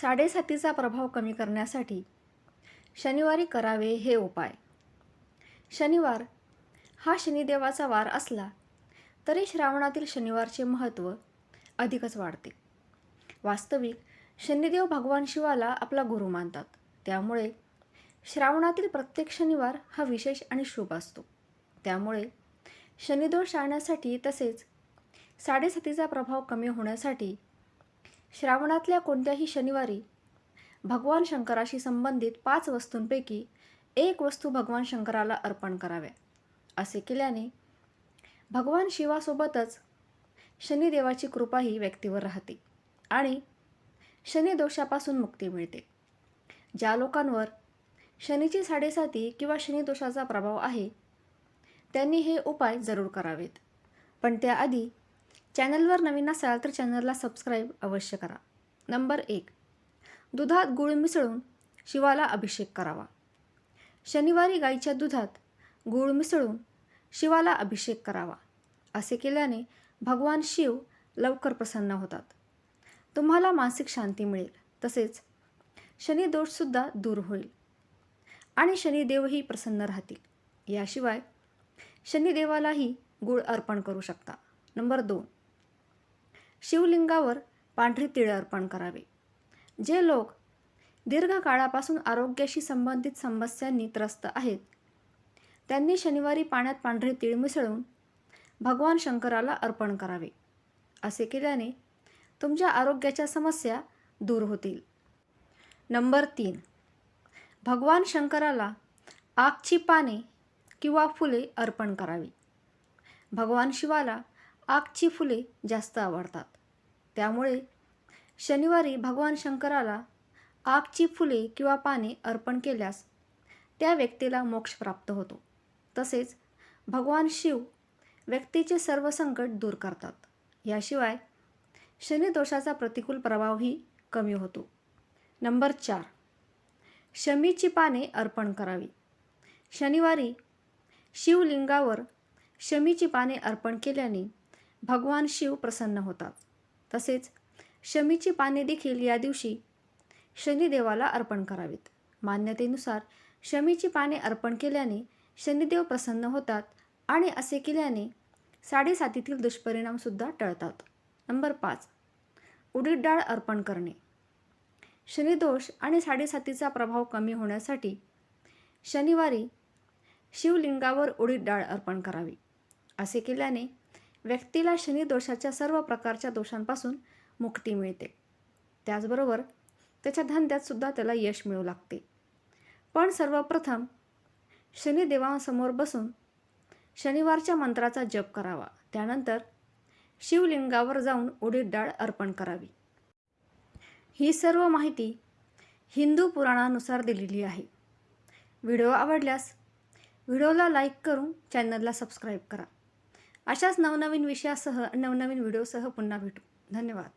साडेसातीचा प्रभाव कमी करण्यासाठी शनिवारी करावे हे उपाय. शनिवार हा शनिदेवाचा वार असला तरी श्रावणातील शनिवारचे महत्त्व अधिकच वाढते. वास्तविक शनिदेव भगवान शिवाला आपला गुरु मानतात. त्यामुळे श्रावणातील प्रत्येक शनिवार हा विशेष आणि शुभ असतो. त्यामुळे शनिदोष टाळण्यासाठी तसेच साडेसातीचा प्रभाव कमी होण्यासाठी श्रावणातल्या कोणत्याही शनिवारी भगवान शंकराशी संबंधित पाच वस्तूंपैकी एक वस्तू भगवान शंकराला अर्पण कराव्या असे केल्याने भगवान शिवासोबतच शनिदेवाची कृपाही व्यक्तीवर राहते आणि शनिदोषापासून मुक्ती मिळते. ज्या लोकांवर शनीची साडेसाती किंवा शनिदोषाचा प्रभाव आहे त्यांनी हे उपाय जरूर करावेत. पण त्याआधी चॅनलवर नवीन असाल तर चॅनलला सबस्क्राईब अवश्य करा. नंबर एक दुधात गुळ मिसळून शिवाला अभिषेक करावा. शनिवारी गाईच्या दुधात गूळ मिसळून शिवाला अभिषेक करावा असे केल्याने भगवान शिव लवकर प्रसन्न होतात. तुम्हाला मानसिक शांती मिळेल तसेच शनिदोषसुद्धा दूर होईल आणि शनिदेवही प्रसन्न राहतील. याशिवाय शनिदेवालाही गुळ अर्पण करू शकता. नंबर दोन शिवलिंगावर पांढरी तिळ अर्पण करावे. जे लोक दीर्घकाळापासून आरोग्याशी संबंधित समस्यांनी त्रस्त आहेत त्यांनी शनिवारी पाण्यात पांढरे तीळ मिसळून भगवान शंकराला अर्पण करावे असे केल्याने तुमच्या आरोग्याच्या समस्या दूर होतील. नंबर तीन. भगवान शंकराला आगची पाने किंवा फुले अर्पण करावी. भगवान शिवाला आगची फुले जास्त आवडतात. त्यामुळे शनिवारी भगवान शंकराला आगची फुले किंवा पाने अर्पण केल्यास त्या व्यक्तीला मोक्ष प्राप्त होतो. तसेच भगवान शिव व्यक्तीचे सर्व संकट दूर करतात. याशिवाय शनिदोषाचा प्रतिकूल प्रभावही कमी होतो. नंबर चार. शमीची पाने अर्पण करावी. शनिवारी शिवलिंगावर शमीची पाने अर्पण केल्याने भगवान शिव प्रसन्न होतात. तसेच शमीची पाने देखील या दिवशी शनिदेवाला अर्पण करावीत. मान्यतेनुसार शमीची पाने अर्पण केल्याने शनिदेव प्रसन्न होतात आणि असे केल्याने साडेसातीतील दुष्परिणामसुद्धा टळतात. नंबर पाच. उडीद डाळ अर्पण करणे. शनिदोष आणि साडेसातीचा प्रभाव कमी होण्यासाठी शनिवारी शिवलिंगावर उडीद डाळ अर्पण करावी. असे केल्याने व्यक्तीला शनिदोषाच्या सर्व प्रकारच्या दोषांपासून मुक्ती मिळते. त्याचबरोबर त्याच्या धंद्यातसुद्धा त्याला यश मिळू लागते. पण सर्वप्रथम शनिदेवांसमोर बसून शनिवारच्या मंत्राचा जप करावा. त्यानंतर शिवलिंगावर जाऊन उडीद डाळ अर्पण करावी. ही सर्व माहिती हिंदू पुराणानुसार दिलेली आहे. व्हिडिओ आवडल्यास व्हिडिओला लाईक करून चॅनलला सबस्क्राईब करा. अशाच नवनवीन विषयासह नवनवीन व्हिडिओसह पुन्हा भेटू. धन्यवाद.